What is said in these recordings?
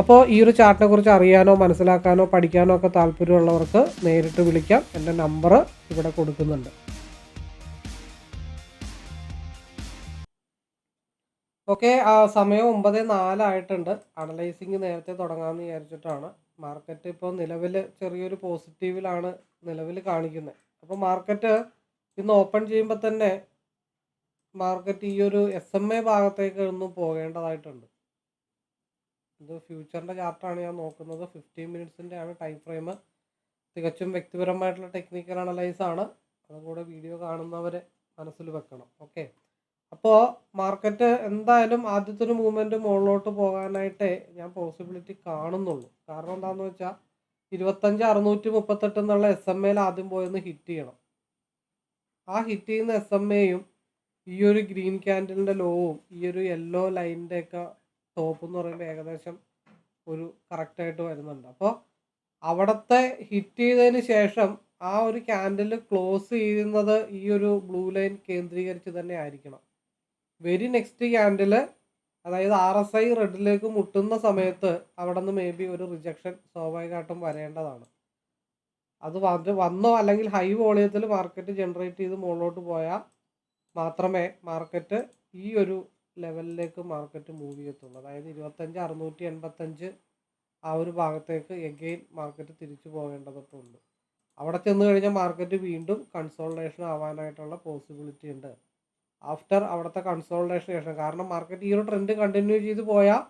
അപ്പോൾ ഈ ഒരു ചാർട്ടിനെ കുറിച്ച് അറിയാനോ മനസ്സിലാക്കാനോ പഠിക്കാനോ ഒക്കെ താല്പര്യമുള്ളവർക്ക് നേരിട്ട് വിളിക്കാം. എന്റെ നമ്പർ ഇവിടെ കൊടുക്കുന്നുണ്ട്. ഓക്കെ ആ സമയം ഒമ്പത് നാലായിട്ടുണ്ട്. അനലൈസിങ് നേരത്തെ തുടങ്ങാമെന്ന് വിചാരിച്ചിട്ടാണ്. മാർക്കറ്റ് ഇപ്പോൾ നിലവിൽ ചെറിയൊരു പോസിറ്റീവിലാണ് നിലവിൽ കാണിക്കുന്നത്. അപ്പോൾ മാർക്കറ്റ് ഇന്ന് ഓപ്പൺ ചെയ്യുമ്പോൾ തന്നെ മാർക്കറ്റ് ഈ ഒരു എസ് എം എ ഭാഗത്തേക്ക് ഒന്നും പോകേണ്ടതായിട്ടുണ്ട്. ഇത് ഫ്യൂച്ചറിന്റെ ചാർട്ടാണ് ഞാൻ നോക്കുന്നത്. ഫിഫ്റ്റീൻ മിനിറ്റ്സിന്റെ ആണ് ടൈം ഫ്രെയിം തികച്ചും വ്യക്തിപരമായിട്ടുള്ള ടെക്നിക്കൽ അനലൈസ് ആണ്. അതും കൂടെ വീഡിയോ കാണുന്നവർ മനസ്സിൽ വെക്കണം. ഓക്കെ അപ്പോൾ മാർക്കറ്റ് എന്തായാലും ആദ്യത്തെ ഒരു മൂവ്മെന്റ് മുകളിലോട്ട് പോകാനായിട്ടേ ഞാൻ പോസിബിലിറ്റി കാണുന്നുള്ളൂ. കാരണം എന്താണെന്ന് വെച്ചാൽ ഇരുപത്തഞ്ച് അറുന്നൂറ്റി മുപ്പത്തെട്ട് എന്നുള്ള എസ് എം എയിൽ ആദ്യം പോയെന്ന് ഹിറ്റ് ചെയ്യണം. ആ ഹിറ്റ് ചെയ്യുന്ന എസ് എം എയും ഈ ഒരു ഗ്രീൻ ക്യാൻഡിലിന്റെ ലോവും ഈ ഒരു യെല്ലോ ലൈനിന്റെ ഒക്കെ ടോപ്പ് എന്ന് പറയുമ്പോൾ ഏകദേശം ഒരു കറക്റ്റായിട്ട് വരുന്നുണ്ട്. അപ്പോൾ അവിടുത്തെ ഹിറ്റ് ചെയ്തതിന് ശേഷം ആ ഒരു ക്യാൻഡിൽ ക്ലോസ് ചെയ്യുന്നത് ഈ ഒരു ബ്ലൂ ലൈൻ കേന്ദ്രീകരിച്ച് തന്നെ ആയിരിക്കണം. വെരി നെക്സ്റ്റ് ക്യാൻഡിൽ അതായത് ആർ എസ് ഐ റെഡിലേക്ക് മുട്ടുന്ന സമയത്ത് അവിടെ നിന്ന് മേ ബി ഒരു റിജക്ഷൻ സ്വാഭാവികമായിട്ടും വരേണ്ടതാണ്. അത് വന്ന് വന്നോ അല്ലെങ്കിൽ ഹൈ വോളിയത്തിൽ മാർക്കറ്റ് ജനറേറ്റ് ചെയ്ത് മുകളിലോട്ട് പോയാൽ മാത്രമേ മാർക്കറ്റ് ഈ ഒരു ലെവലിലേക്ക് മാർക്കറ്റ് മൂവ് ചെയ്യത്തുള്ളൂ. അതായത് ഇരുപത്തഞ്ച് അറുന്നൂറ്റി എൺപത്തഞ്ച് ആ ഒരു ഭാഗത്തേക്ക് എഗെയിൻ മാർക്കറ്റ് തിരിച്ചു പോകേണ്ടതുണ്ട് അവിടെ ചെന്ന് കഴിഞ്ഞാൽ മാർക്കറ്റ് വീണ്ടും കൺസോൾട്ടേഷൻ ആവാനായിട്ടുള്ള പോസിബിലിറ്റി ഉണ്ട്. ആഫ്റ്റർ അവിടുത്തെ കൺസോൾട്ടേഷൻ ശേഷം കാരണം മാർക്കറ്റ് ഈ ഒരു ട്രെൻഡ് കണ്ടിന്യൂ ചെയ്ത് പോയാൽ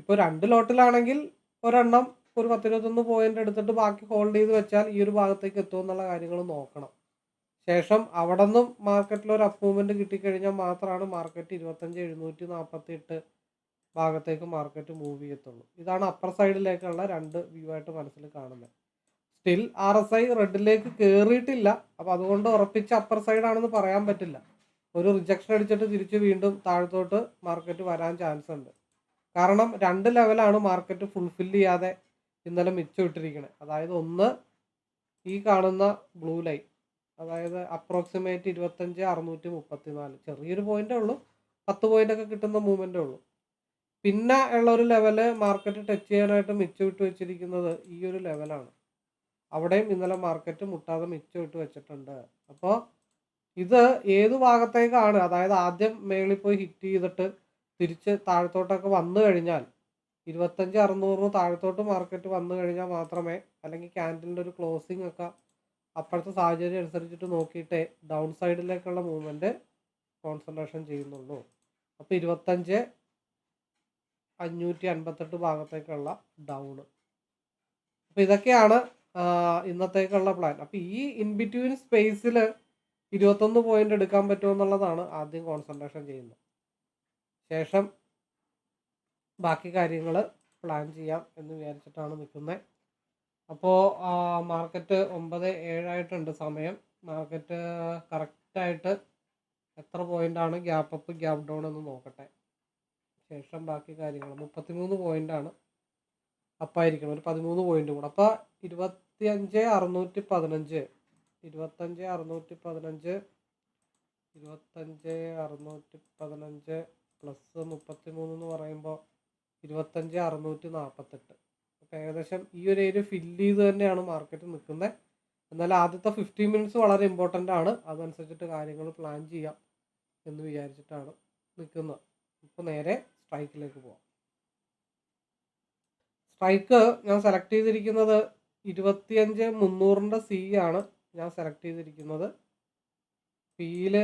ഇപ്പോൾ രണ്ട് ലോട്ടിലാണെങ്കിൽ ഒരെണ്ണം ഒരു പത്തിരുപത്തൊന്ന് പോയിന്റ് എടുത്തിട്ട് ബാക്കി ഹോൾഡ് ചെയ്ത് വെച്ചാൽ ഈ ഒരു ഭാഗത്തേക്ക് എത്തുമെന്നുള്ള കാര്യങ്ങൾ നോക്കണം. ശേഷം അവിടെ നിന്നും മാർക്കറ്റിൽ ഒരു അപ്രൂവ്മെന്റ് കിട്ടിക്കഴിഞ്ഞാൽ മാത്രമാണ് മാർക്കറ്റ് ഇരുപത്തഞ്ച് എഴുന്നൂറ്റി നാൽപ്പത്തി എട്ട് ഭാഗത്തേക്ക് മാർക്കറ്റ് മൂവ് ചെയ്യത്തുള്ളൂ. ഇതാണ് അപ്പർ സൈഡിലേക്കുള്ള രണ്ട് വ്യൂ ആയിട്ട് മനസ്സിൽ കാണുന്നത്. സ്റ്റിൽ ആർ എസ് ഐ റെഡിലേക്ക് കയറിയിട്ടില്ല അപ്പോൾ അതുകൊണ്ട് ഉറപ്പിച്ച് അപ്പർ സൈഡാണെന്ന് പറയാൻ പറ്റില്ല. ഒരു റിജക്ഷൻ അടിച്ചിട്ട് തിരിച്ച് വീണ്ടും താഴത്തോട്ട് മാർക്കറ്റ് വരാൻ ചാൻസ് ഉണ്ട്. കാരണം രണ്ട് ലെവലാണ് മാർക്കറ്റ് ഫുൾഫിൽ ചെയ്യാതെ ഇന്നലെ മിച്ചം ഇട്ടിരിക്കുന്നത് അതായത് ഒന്ന് ഈ കാണുന്ന ബ്ലൂ ലൈൻ അതായത് അപ്രോക്സിമേറ്റ് ഇരുപത്തഞ്ച് അറുന്നൂറ്റി മുപ്പത്തി നാല് ചെറിയൊരു പോയിന്റേ ഉള്ളൂ. പത്ത് പോയിന്റ് ഒക്കെ കിട്ടുന്ന മൂവ്മെന്റേ ഉള്ളൂ. പിന്നെ ഉള്ള ഒരു ലെവൽ മാർക്കറ്റ് ടച്ച് ചെയ്യാനായിട്ട് മിച്ചം ഇട്ട് വെച്ചിരിക്കുന്നത് ഈ ഒരു ലെവലാണ് അവിടെയും ഇന്നലെ മാർക്കറ്റ് മുട്ടാതെ മിച്ചം ഇട്ട് വെച്ചിട്ടുണ്ട്. അപ്പോൾ ഇത് ഏത് ഭാഗത്തേക്കാണ്? അതായത് ആദ്യം മേളിൽ പോയി ഹിറ്റ് ചെയ്തിട്ട് തിരിച്ച് താഴത്തോട്ടൊക്കെ വന്നു കഴിഞ്ഞാൽ ഇരുപത്തഞ്ച് അറുന്നൂറിന് താഴത്തോട്ട് മാർക്കറ്റ് വന്നു കഴിഞ്ഞാൽ മാത്രമേ അല്ലെങ്കിൽ ക്യാൻഡലിന്റെ ഒരു ക്ലോസിംഗ് ഒക്കെ അപ്പോഴത്തെ സാഹചര്യം അനുസരിച്ചിട്ട് നോക്കിയിട്ടേ ഡൗൺ സൈഡിലേക്കുള്ള മൂവ്മെന്റ് കോൺസെൻട്രേഷൻ ചെയ്യുന്നുള്ളൂ. അപ്പോൾ ഇരുപത്തഞ്ച് അഞ്ഞൂറ്റി അൻപത്തെട്ട് ഭാഗത്തേക്കുള്ള ഡൗൺ അപ്പോൾ ഇതൊക്കെയാണ് ഇന്നത്തേക്കുള്ള പ്ലാൻ അപ്പോൾ ഈ ഇൻ ബിറ്റ്വീൻ സ്പേസിൽ ഇരുപത്തൊന്ന് പോയിന്റ് എടുക്കാൻ പറ്റുമെന്നുള്ളതാണ് ആദ്യം കോൺസെൻട്രേഷൻ ചെയ്യുന്നത്. ശേഷം ബാക്കി കാര്യങ്ങൾ പ്ലാൻ ചെയ്യാം എന്ന് വിചാരിച്ചിട്ടാണ് നിൽക്കുന്നത്. അപ്പോൾ മാർക്കറ്റ് ഒമ്പത് ഏഴായിട്ടുണ്ട് സമയം. മാർക്കറ്റ് കറക്റ്റായിട്ട് എത്ര പോയിന്റാണ് ഗ്യാപ്പ് അപ്പ് ഗ്യാപ്പ് ഡൗൺ എന്ന് നോക്കട്ടെ. ശേഷം ബാക്കി കാര്യങ്ങൾ. മുപ്പത്തിമൂന്ന് പോയിന്റാണ് അപ്പായിരിക്കണം. ഒരു പതിമൂന്ന് പോയിന്റ് കൂടെ. അപ്പോൾ ഇരുപത്തി അഞ്ച് അറുന്നൂറ്റി പതിനഞ്ച്. ഇരുപത്തഞ്ച് അറുന്നൂറ്റി പതിനഞ്ച്. ഇരുപത്തഞ്ച് അറുന്നൂറ്റി പതിനഞ്ച് പ്ലസ് മുപ്പത്തി മൂന്ന് എന്ന് പറയുമ്പോൾ ഇരുപത്തഞ്ച് അറുന്നൂറ്റി നാൽപ്പത്തെട്ട് ഏകദേശം ഈ ഒരു ഏരിയ ഫില്ല് ചെയ്ത് തന്നെയാണ് മാർക്കറ്റ് നിൽക്കുന്നത് എന്നാൽ ആദ്യത്തെ ഫിഫ്റ്റീൻ മിനിറ്റ്സ് വളരെ ഇമ്പോർട്ടന്റ് ആണ്. അതനുസരിച്ചിട്ട് കാര്യങ്ങൾ പ്ലാൻ ചെയ്യാം എന്ന് വിചാരിച്ചിട്ടാണ് നിൽക്കുന്നത്. ഇപ്പോൾ നേരെ സ്ട്രൈക്കിലേക്ക് പോവാം. സ്ട്രൈക്ക് ഞാൻ സെലക്ട് ചെയ്തിരിക്കുന്നത് ഇരുപത്തിയഞ്ച് മുന്നൂറിന്റെ സി ആണ് ഞാൻ സെലക്ട് ചെയ്തിരിക്കുന്നത്. പിയിൽ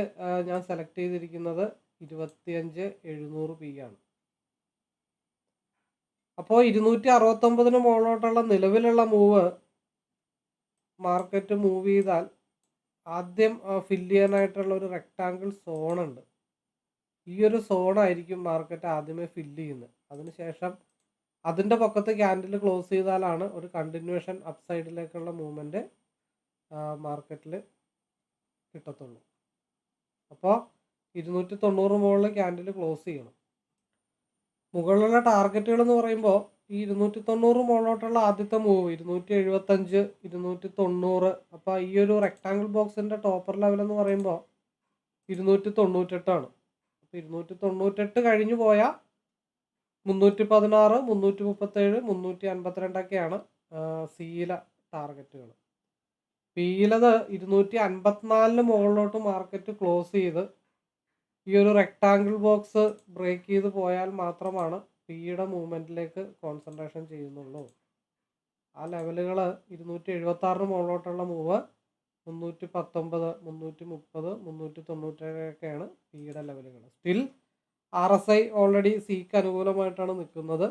ഞാൻ സെലക്ട് ചെയ്തിരിക്കുന്നത് ഇരുപത്തിയഞ്ച് എഴുന്നൂറ് പി ആണ്. അപ്പോൾ ഇരുന്നൂറ്റി അറുപത്തൊമ്പതിന് മുകളിലോട്ടുള്ള നിലവിലുള്ള മൂവ് മാർക്കറ്റ് മൂവ് ചെയ്താൽ ആദ്യം ഫില്ല് ചെയ്യാനായിട്ടുള്ള ഒരു റെക്ടാങ്കിൾ സോണുണ്ട് ഈ ഒരു സോണായിരിക്കും മാർക്കറ്റ് ആദ്യമേ ഫില്ല് ചെയ്യുന്നത്. അതിനുശേഷം അതിന്റെ പൊക്കത്ത് ക്യാൻഡിൽ ക്ലോസ് ചെയ്താലാണ് ഒരു കണ്ടിന്യൂഷൻ അപ്പ് സൈഡിലേക്കുള്ള മൂവ്മെന്റ് മാർക്കറ്റിൽ കിട്ടത്തുള്ളൂ. അപ്പോൾ ഇരുന്നൂറ്റി തൊണ്ണൂറ് മുകളിൽ ക്യാൻഡിൽ ക്ലോസ് ചെയ്യണം. മുകളിലുള്ള ടാർഗറ്റുകൾ എന്ന് പറയുമ്പോൾ ഈ ഇരുന്നൂറ്റി തൊണ്ണൂറ് മുകളിലോട്ടുള്ള ആദ്യത്തെ മൂവ് ഇരുന്നൂറ്റി എഴുപത്തഞ്ച് ഇരുന്നൂറ്റി തൊണ്ണൂറ് അപ്പോൾ ഈ ഒരു റെക്ടാങ്കിൾ ബോക്സിന്റെ ടോപ്പർ ലെവൽ എന്ന് പറയുമ്പോൾ ഇരുന്നൂറ്റി തൊണ്ണൂറ്റെട്ടാണ് അപ്പോൾ ഇരുന്നൂറ്റി തൊണ്ണൂറ്റെട്ട് കഴിഞ്ഞു പോയാൽ മുന്നൂറ്റി പതിനാറ് മുന്നൂറ്റി മുപ്പത്തേഴ് മുന്നൂറ്റി അൻപത്തിരണ്ടൊക്കെയാണ് സീല ടാർഗറ്റുകൾ പിയിലത് ഇരുന്നൂറ്റി അൻപത്തിനാലിന് മുകളിലോട്ട് മാർക്കറ്റ് ക്ലോസ് ചെയ്ത് ഈ ഒരു റെക്ടാങ്കിൾ ബോക്സ് ബ്രേക്ക് ചെയ്ത് പോയാൽ മാത്രമാണ് പിയുടെ മൂവ്മെന്റിലേക്ക് കോൺസെൻട്രേഷൻ ചെയ്യുന്നുള്ളൂ. ആ ലെവലുകൾ ഇരുന്നൂറ്റി എഴുപത്തി ആറിന് മുകളിലോട്ടുള്ള മൂവ് മുന്നൂറ്റി പത്തൊമ്പത് മുന്നൂറ്റി മുപ്പത് മുന്നൂറ്റി തൊണ്ണൂറ്റേഴൊക്കെയാണ് പിയുടെ ലെവലുകൾ still R S I already സിക്ക് അനുകൂലമായിട്ടാണ് നിൽക്കുന്നത്.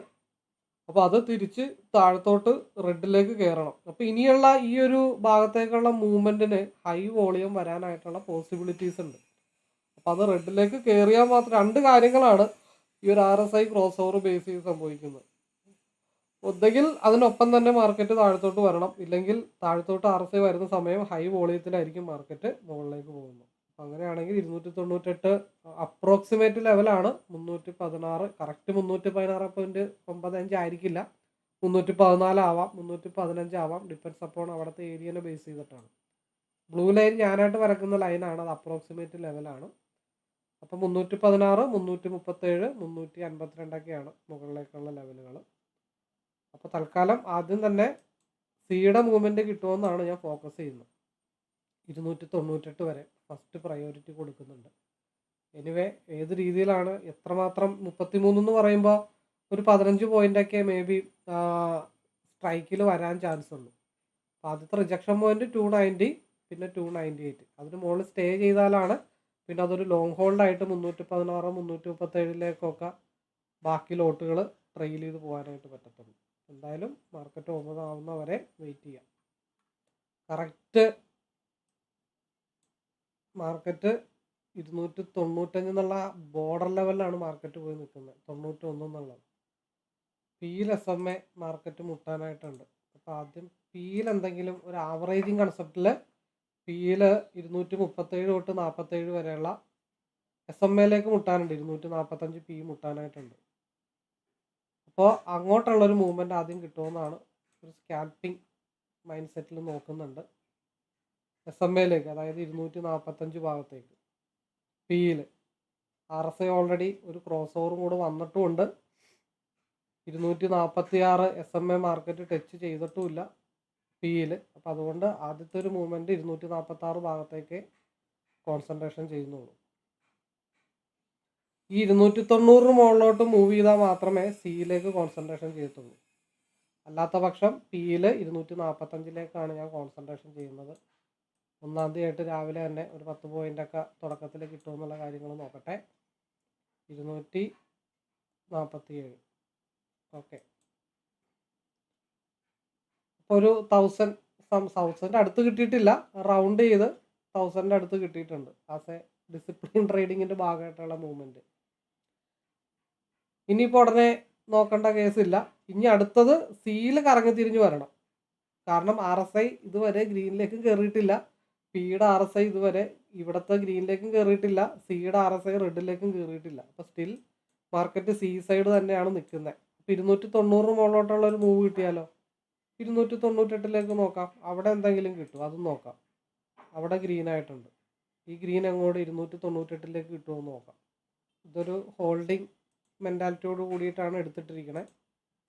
അപ്പോൾ അത് തിരിച്ച് താഴത്തോട്ട് റെഡിലേക്ക് കയറണം അപ്പോൾ ഇനിയുള്ള ഈ ഒരു ഭാഗത്തേക്കുള്ള മൂവ്മെന്റിന് ഹൈ വോളിയം വരാനായിട്ടുള്ള പോസിബിലിറ്റീസ് ഉണ്ട്. അപ്പോൾ അത് റെഡിലേക്ക് കയറിയാൽ മാത്രം രണ്ട് കാര്യങ്ങളാണ് ഈ ഒരു R S I cross over base ചെയ്ത് സംഭവിക്കുന്നത്. ഒന്നെങ്കിൽ അതിനൊപ്പം തന്നെ മാർക്കറ്റ് താഴത്തോട്ട് വരണം. ഇല്ലെങ്കിൽ താഴത്തോട്ട് ആർ എസ് ഐ വരുന്ന സമയം ഹൈ വോളിയത്തിലായിരിക്കും മാർക്കറ്റ് മുകളിലേക്ക് പോകുന്നത്. അപ്പം അങ്ങനെയാണെങ്കിൽ ഇരുന്നൂറ്റി തൊണ്ണൂറ്റെട്ട് അപ്രോക്സിമേറ്റ് ലെവലാണ് മുന്നൂറ്റി പതിനാറ് കറക്റ്റ് മുന്നൂറ്റി പതിനാറ് പോയിന്റ് ഒമ്പത് അഞ്ച് ആയിരിക്കില്ല. മുന്നൂറ്റി പതിനാലാവാം മുന്നൂറ്റി പതിനഞ്ചാവാം ഡിപ്പെൻസ് അപ്പോൺ അവിടുത്തെ ഏരിയനെ ബേസ് ചെയ്തിട്ടാണ്. ബ്ലൂ ലൈൻ ഞാനായിട്ട് വരക്കുന്ന ലൈനാണ് അത് അപ്രോക്സിമേറ്റ് ലെവലാണ് അപ്പോൾ മുന്നൂറ്റി പതിനാറ് മുന്നൂറ്റി മുപ്പത്തേഴ് മുന്നൂറ്റി അൻപത്തിരണ്ടൊക്കെയാണ് മുകളിലേക്കുള്ള ലെവലുകൾ അപ്പോൾ തൽക്കാലം ആദ്യം തന്നെ സിയുടെ മൂവ്മെന്റ് കിട്ടുമെന്നാണ് ഞാൻ ഫോക്കസ് ചെയ്യുന്നത്. ഇരുന്നൂറ്റി തൊണ്ണൂറ്റെട്ട് വരെ ഫസ്റ്റ് പ്രയോറിറ്റി കൊടുക്കുന്നുണ്ട്. എനിവേ ഏത് രീതിയിലാണ്? എത്രമാത്രം മുപ്പത്തി മൂന്ന് പറയുമ്പോൾ ഒരു പതിനഞ്ച് പോയിന്റൊക്കെ മേ ബി സ്ട്രൈക്കിൽ വരാൻ ചാൻസ് ഉള്ളൂ. അപ്പോൾ ആദ്യത്തെ റിജക്ഷൻ പോയിന്റ് ടു നയന്റി പിന്നെ ടു നയന്റി എയ്റ്റ് അതിന് മുകളിൽ സ്റ്റേ ചെയ്താലാണ് പിന്നെ അതൊരു ലോങ് ഹോൾഡായിട്ട് മുന്നൂറ്റി പതിനാറ് മുന്നൂറ്റി മുപ്പത്തേഴിലേക്കൊക്കെ ബാക്കി ലോട്ടുകൾ ട്രെയിൽ ചെയ്ത് പോകാനായിട്ട് പറ്റത്തുള്ളൂ. എന്തായാലും മാർക്കറ്റ് ഒമ്പതാവുന്നവരെ വെയിറ്റ് ചെയ്യാം. കറക്റ്റ് മാർക്കറ്റ് ഇരുന്നൂറ്റി തൊണ്ണൂറ്റഞ്ച് എന്നുള്ള ബോർഡർ ലെവലിലാണ് മാർക്കറ്റ് പോയി നിൽക്കുന്നത്. തൊണ്ണൂറ്റി ഒന്ന് എന്നുള്ളത്. പിയിൽ എസ് എം എ മാർക്കറ്റ് മുട്ടാനായിട്ടുണ്ട്. അപ്പോൾ ആദ്യം പിയിൽ എന്തെങ്കിലും ഒരു ആവറേജിങ് കൺസെപ്റ്റിൽ പിയിൽ ഇരുന്നൂറ്റി മുപ്പത്തേഴ് തൊട്ട് നാൽപ്പത്തേഴ് വരെയുള്ള എസ് എം എയിലേക്ക് മുട്ടാനുണ്ട്. ഇരുന്നൂറ്റി നാൽപ്പത്തഞ്ച് പി മുട്ടാനായിട്ടുണ്ട് അപ്പോൾ അങ്ങോട്ടുള്ളൊരു മൂവ്മെന്റ് ആദ്യം കിട്ടുമെന്നാണ് ഒരു സ്കാൽപ്പിംഗ് മൈൻഡ് സെറ്റിൽ നോക്കുന്നുണ്ട് എസ് എം എയിലേക്ക് അതായത് ഇരുന്നൂറ്റി നാൽപ്പത്തഞ്ച് ഭാഗത്തേക്ക്. പിയിൽ ആർ എസ് ഐ ഓൾറെഡി ഒരു ക്രോസ് ഓവറും കൂടെ വന്നിട്ടുമുണ്ട്. ഇരുന്നൂറ്റി നാൽപ്പത്തി ആറ് S M A market touch ചെയ്തിട്ടുമില്ല. പിയിൽ അപ്പോൾ അതുകൊണ്ട് ആദ്യത്തെ ഒരു മൂവ്മെന്റ് ഇരുന്നൂറ്റി നാൽപ്പത്തി ആറ് ഭാഗത്തേക്ക് കോൺസെൻട്രേഷൻ ചെയ്യുന്നുള്ളൂ. ഈ ഇരുന്നൂറ്റി തൊണ്ണൂറിന് മുകളിലോട്ട് മൂവ് ചെയ്താൽ മാത്രമേ സിയിലേക്ക് കോൺസെൻട്രേഷൻ ചെയ്യത്തുള്ളൂ. അല്ലാത്ത പക്ഷം പിയിൽ ഇരുന്നൂറ്റി നാൽപ്പത്തഞ്ചിലേക്കാണ് ഞാൻ കോൺസെൻട്രേഷൻ ചെയ്യുന്നത്. ഒന്നാം തീയതി ആയിട്ട് രാവിലെ തന്നെ ഒരു പത്ത് പോയിന്റൊക്കെ തുടക്കത്തിൽ കിട്ടുമെന്നുള്ള കാര്യങ്ങൾ നോക്കട്ടെ. ഇരുന്നൂറ്റി നാൽപ്പത്തി ഏഴ് ഓക്കെ. ഒരു തൗസൻഡ് തൗസൻഡ് അടുത്ത് കിട്ടിയിട്ടില്ല. റൗണ്ട് ചെയ്ത് തൗസൻഡിന്റെ അടുത്ത് കിട്ടിയിട്ടുണ്ട്. ആസ് എ ഡിസിപ്ലിൻ ട്രേഡിങ്ങിന്റെ ഭാഗമായിട്ടുള്ള മൂവ്മെന്റ് ഇനിയിപ്പോൾ ഉടനെ നോക്കേണ്ട കേസില്ല ഇനി അടുത്തത് സിയിൽ കറങ്ങി തിരിഞ്ഞ് വരണം. കാരണം ആർ എസ് ഐ ഇതുവരെ ഗ്രീനിലേക്കും കയറിയിട്ടില്ല പിയുടെ ആർ എസ് ഐ ഇതുവരെ ഇവിടുത്തെ ഗ്രീനിലേക്കും കയറിയിട്ടില്ല സിയുടെ ആർ എസ് ഐ റെഡിലേക്കും കയറിയിട്ടില്ല അപ്പോൾ സ്റ്റിൽ മാർക്കറ്റ് സി സൈഡ് തന്നെയാണ് നിൽക്കുന്നത്. അപ്പം ഇരുന്നൂറ്റി തൊണ്ണൂറ് മുകളിലോട്ടുള്ള ഒരു മൂവ് കിട്ടിയാലോ? ഇരുന്നൂറ്റി തൊണ്ണൂറ്റെട്ടിലേക്ക് നോക്കാം. അവിടെ എന്തെങ്കിലും കിട്ടും. അതും നോക്കാം. അവിടെ ഗ്രീൻ ആയിട്ടുണ്ട്. ഈ ഗ്രീൻ അങ്ങോട്ട് ഇരുന്നൂറ്റി തൊണ്ണൂറ്റെട്ടിലേക്ക് കിട്ടുമോ എന്ന് നോക്കാം. ഇതൊരു ഹോൾഡിംഗ് മെന്റാലിറ്റിയോട് കൂടിയിട്ടാണ് എടുത്തിട്ടിരിക്കുന്നത്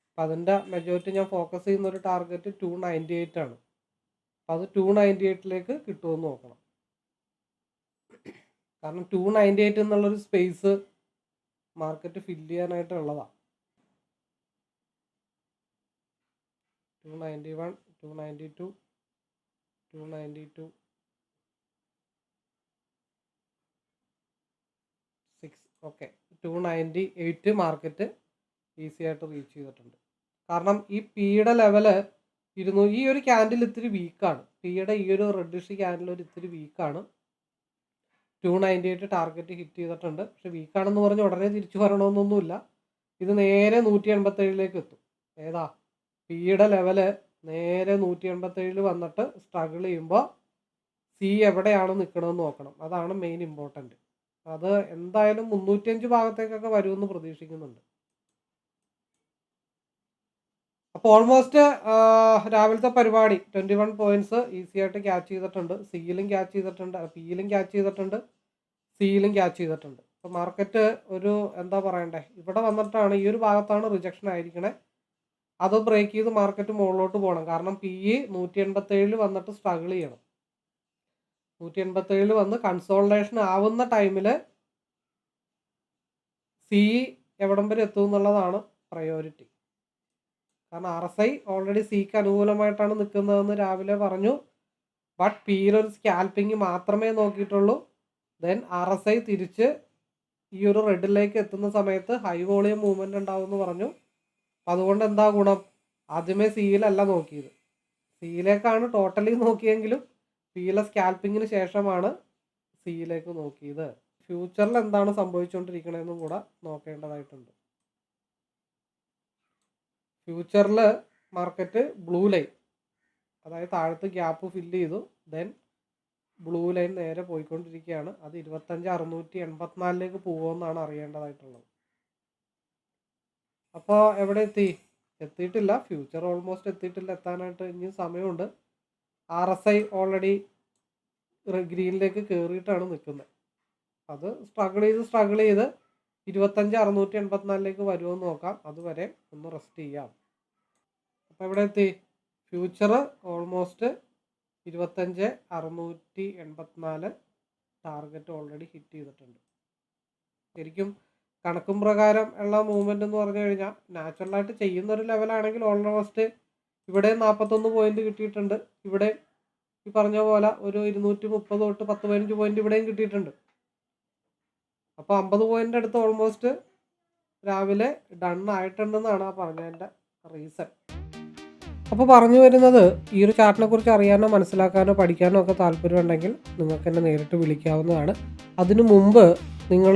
അപ്പം അതിന്റെ മെജോറിറ്റി ഞാൻ ഫോക്കസ് ചെയ്യുന്ന ഒരു ടാർഗറ്റ് ടു നയന്റി എയ്റ്റ് ആണ്. അപ്പം അത് ടു നയന്റി എയ്റ്റിലേക്ക് കിട്ടുമെന്ന് നോക്കണം. കാരണം ടു നയന്റി എയ്റ്റ് എന്നുള്ളൊരു space market fill ചെയ്യാനായിട്ടുള്ളതാണ് two ninety one two ninety two two ninety two six okay two ninety eight market easy ആയിട്ട് റീച്ച് ചെയ്തിട്ടുണ്ട്. കാരണം ഈ പിയുടെ ലെവൽ ഇരുന്നു ഈ ഒരു ക്യാൻഡിൽ ഇത്തിരി വീക്കാണ് പിയുടെ ഈ ഒരു റെഡിഷ് ക്യാൻഡിൽ ഒരു ഇത്തിരി വീക്കാണ് two ninety eight target hit ചെയ്തിട്ടുണ്ട്. പക്ഷെ വീക്കാണെന്ന് പറഞ്ഞ് ഉടനെ തിരിച്ചു വരണമെന്നൊന്നുമില്ല. ഇത് നേരെ നൂറ്റി എൺപത്തേഴിലേക്ക് എത്തും. ഏതാ? പിയുടെ ലെവൽ നേരെ നൂറ്റി എൺപത്തേഴിൽ വന്നിട്ട് സ്ട്രഗിൾ ചെയ്യുമ്പോൾ സി എവിടെയാണ് നിൽക്കണമെന്ന് നോക്കണം. അതാണ് മെയിൻ ഇമ്പോർട്ടന്റ് അത് എന്തായാലും മുന്നൂറ്റിയഞ്ച് ഭാഗത്തേക്കൊക്കെ വരുമെന്ന് പ്രതീക്ഷിക്കുന്നുണ്ട്. അപ്പോൾ ഓൾമോസ്റ്റ് രാവിലത്തെ പരിപാടി ട്വന്റി വൺ പോയിന്റ്സ് ഈസി ആയിട്ട് ക്യാച്ച് ചെയ്തിട്ടുണ്ട്. സിയിലും ക്യാച്ച് ചെയ്തിട്ടുണ്ട്. പിയിലും ക്യാച്ച് ചെയ്തിട്ടുണ്ട്. സിയിലും ക്യാച്ച് ചെയ്തിട്ടുണ്ട്. അപ്പോൾ മാർക്കറ്റ് ഒരു എന്താ പറയണ്ടേ? ഇവിടെ വന്നിട്ടാണ് ഈ ഒരു ഭാഗത്താണ് റിജക്ഷൻ ആയിരിക്കണേ. അത് ബ്രേക്ക് ചെയ്ത് മാർക്കറ്റ് മുകളിലോട്ട് പോകണം. കാരണം പി ഇ നൂറ്റി എൺപത്തേഴിൽ വന്നിട്ട് സ്ട്രഗിൾ ചെയ്യണം. നൂറ്റി എൺപത്തേഴിൽ വന്ന് കൺസോൾട്ടേഷൻ ആവുന്ന ടൈമിൽ സി എവിടം വരെ എത്തും എന്നുള്ളതാണ് പ്രയോറിറ്റി കാരണം ആർ എസ് ഐ ഓൾറെഡി സിക്ക് അനുകൂലമായിട്ടാണ് നിൽക്കുന്നതെന്ന് രാവിലെ പറഞ്ഞു. ബട്ട് പിയിലൊരു സ്കാൽപ്പിംഗ് മാത്രമേ നോക്കിയിട്ടുള്ളൂ. ദെൻ ആർ എസ് ഐ തിരിച്ച് ഈ ഒരു റെഡിലേക്ക് എത്തുന്ന സമയത്ത് ഹൈ വോളിയം മൂവ്മെന്റ് ഉണ്ടാവും എന്ന് പറഞ്ഞു. അതുകൊണ്ട് എന്താ ഗുണം? ആദ്യമേ സിയിലല്ല നോക്കിയത്. സീലേക്കാണ് ടോട്ടലി നോക്കിയെങ്കിലും സീലെ സ്കാൽപ്പിങ്ങിന് ശേഷമാണ് സിയിലേക്ക് നോക്കിയത്. ഫ്യൂച്ചറിൽ എന്താണ് സംഭവിച്ചുകൊണ്ടിരിക്കണതെന്നും കൂടെ നോക്കേണ്ടതായിട്ടുണ്ട്. ഫ്യൂച്ചറിൽ മാർക്കറ്റ് ബ്ലൂ ലൈൻ അതായത് താഴത്ത് ഗ്യാപ്പ് ഫില്ല് ചെയ്തു ദെൻ ബ്ലൂ ലൈൻ നേരെ പോയിക്കൊണ്ടിരിക്കുകയാണ്. അത് ഇരുപത്തഞ്ച് അറുന്നൂറ്റി എൺപത്തിനാലിലേക്ക് പോകുമെന്നാണ് അറിയേണ്ടതായിട്ടുള്ളത്. അപ്പോൾ എവിടെ എത്തി? എത്തിയിട്ടില്ല. ഫ്യൂച്ചർ ഓൾമോസ്റ്റ് എത്തിയിട്ടില്ല. എത്താനായിട്ട് ഇനിയും സമയമുണ്ട്. ആർ എസ് ഐ ഓൾറെഡി ഗ്രീനിലേക്ക് കയറിയിട്ടാണ് നിൽക്കുന്നത്. അത് സ്ട്രഗിൾ ചെയ്ത് സ്ട്രഗിൾ ചെയ്ത് ഇരുപത്തഞ്ച് അറുന്നൂറ്റി എൺപത്തിനാലിലേക്ക് വരുമെന്ന് നോക്കാം. അതുവരെ ഒന്ന് റെസ്റ്റ് ചെയ്യാം. അപ്പോൾ എവിടെ എത്തി? ഫ്യൂച്ചർ ഓൾമോസ്റ്റ് ഇരുപത്തഞ്ച് അറുന്നൂറ്റി എൺപത്തിനാല് ടാർഗറ്റ് ഓൾറെഡി ഹിറ്റ് ചെയ്തിട്ടുണ്ട്. ശരിക്കും കണക്കും പ്രകാരം ഉള്ള മൂവ്മെന്റ് എന്ന് പറഞ്ഞു കഴിഞ്ഞാൽ നാച്ചുറലായിട്ട് ചെയ്യുന്ന ഒരു ലെവലാണെങ്കിൽ ഓൾമോസ്റ്റ് ഇവിടെ നാൽപ്പത്തൊന്ന് പോയിന്റ് കിട്ടിയിട്ടുണ്ട്. ഇവിടെ ഈ പറഞ്ഞ പോലെ ഒരു ഇരുന്നൂറ്റി മുപ്പത് തൊട്ട് പത്ത് പതിനഞ്ച് പോയിന്റ് ഇവിടെയും കിട്ടിയിട്ടുണ്ട്. അപ്പോൾ അമ്പത് പോയിന്റ് അടുത്ത് ഓൾമോസ്റ്റ് രാവിലെ ഡൺ ആയിട്ടുണ്ടെന്നാണ് ആ പറഞ്ഞതിന്റെ റീസൺ അപ്പോൾ പറഞ്ഞു വരുന്നത് ഈ ഒരു ചാർട്ടിനെ കുറിച്ച് അറിയാനോ മനസ്സിലാക്കാനോ പഠിക്കാനോ ഒക്കെ താല്പര്യമുണ്ടെങ്കിൽ നിങ്ങൾക്ക് എന്നെ നേരിട്ട് വിളിക്കാവുന്നതാണ്. അതിനു മുമ്പ് നിങ്ങൾ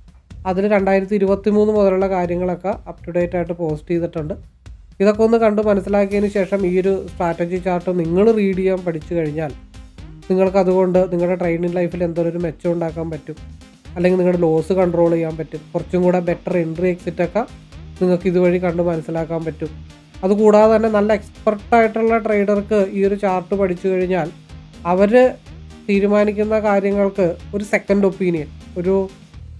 അതിൽ രണ്ടായിരത്തി ഇരുപത്തി മൂന്ന് മുതലുള്ള കാര്യങ്ങളൊക്കെ അപ് ടു ഡേറ്റ് ആയിട്ട് പോസ്റ്റ് ചെയ്തിട്ടുണ്ട്. ഇതൊക്കെ ഒന്ന് കണ്ട് മനസ്സിലാക്കിയതിന് ശേഷം ഈ ഒരു സ്ട്രാറ്റജി ചാർട്ട് നിങ്ങൾ റീഡ് ചെയ്യാൻ പഠിച്ചു കഴിഞ്ഞാൽ നിങ്ങൾക്ക് അതുകൊണ്ട് നിങ്ങളുടെ ട്രെയിനിങ് ലൈഫിൽ എന്തൊരു മെച്ചം ഉണ്ടാക്കാൻ പറ്റും. അല്ലെങ്കിൽ നിങ്ങളുടെ ലോസ് കൺട്രോൾ ചെയ്യാൻ പറ്റും. കുറച്ചും കൂടെ ബെറ്റർ എൻട്രി എക്സിറ്റ് ഒക്കെ നിങ്ങൾക്ക് ഇതുവഴി കണ്ട് മനസ്സിലാക്കാൻ പറ്റും. അതുകൂടാതെ തന്നെ നല്ല എക്സ്പെർട്ടായിട്ടുള്ള ട്രേഡർക്ക് ഈ ഒരു ചാർട്ട് പഠിച്ചു കഴിഞ്ഞാൽ അവർ തീരുമാനിക്കുന്ന കാര്യങ്ങൾക്ക് ഒരു സെക്കൻഡ് ഒപ്പീനിയൻ ഒരു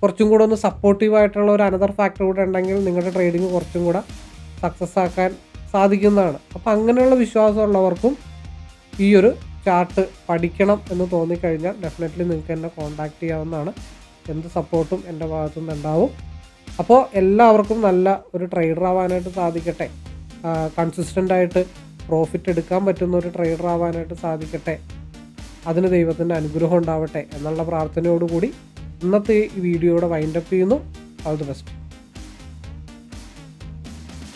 കുറച്ചും കൂടെ ഒന്ന് സപ്പോർട്ടീവ് ആയിട്ടുള്ള ഒരു അനദർ ഫാക്ടർ കൂടെ ഉണ്ടെങ്കിൽ നിങ്ങളുടെ ട്രേഡിങ് കുറച്ചും കൂടെ സക്സസ് ആക്കാൻ സാധിക്കുന്നതാണ്. അപ്പോൾ അങ്ങനെയുള്ള വിശ്വാസമുള്ളവർക്കും ഈ ഒരു ചാർട്ട് പഠിക്കണം എന്ന് തോന്നിക്കഴിഞ്ഞാൽ ഡെഫിനറ്റ്ലി നിങ്ങൾക്ക് എന്നെ കോൺടാക്റ്റ് ചെയ്യാവുന്നതാണ്. എന്ത് സപ്പോർട്ടും എന്റെ ഭാഗത്തുനിന്ന് ഉണ്ടാവും. അപ്പോൾ എല്ലാവർക്കും നല്ല ഒരു ട്രേഡർ ആവാനായിട്ട് സാധിക്കട്ടെ. കൺസിസ്റ്റന്റ് ആയിട്ട് പ്രോഫിറ്റ് എടുക്കാൻ പറ്റുന്ന ഒരു ട്രേഡർ ആവാനായിട്ട് സാധിക്കട്ടെ. അതിന് ദൈവത്തിന്റെ അനുഗ്രഹം ഉണ്ടാവട്ടെ എന്നുള്ള പ്രാർത്ഥനയോടുകൂടി ഇന്നത്തെ ഈ വീഡിയോയുടെ വൈൻഡപ്പ് ചെയ്യുന്നു. All the best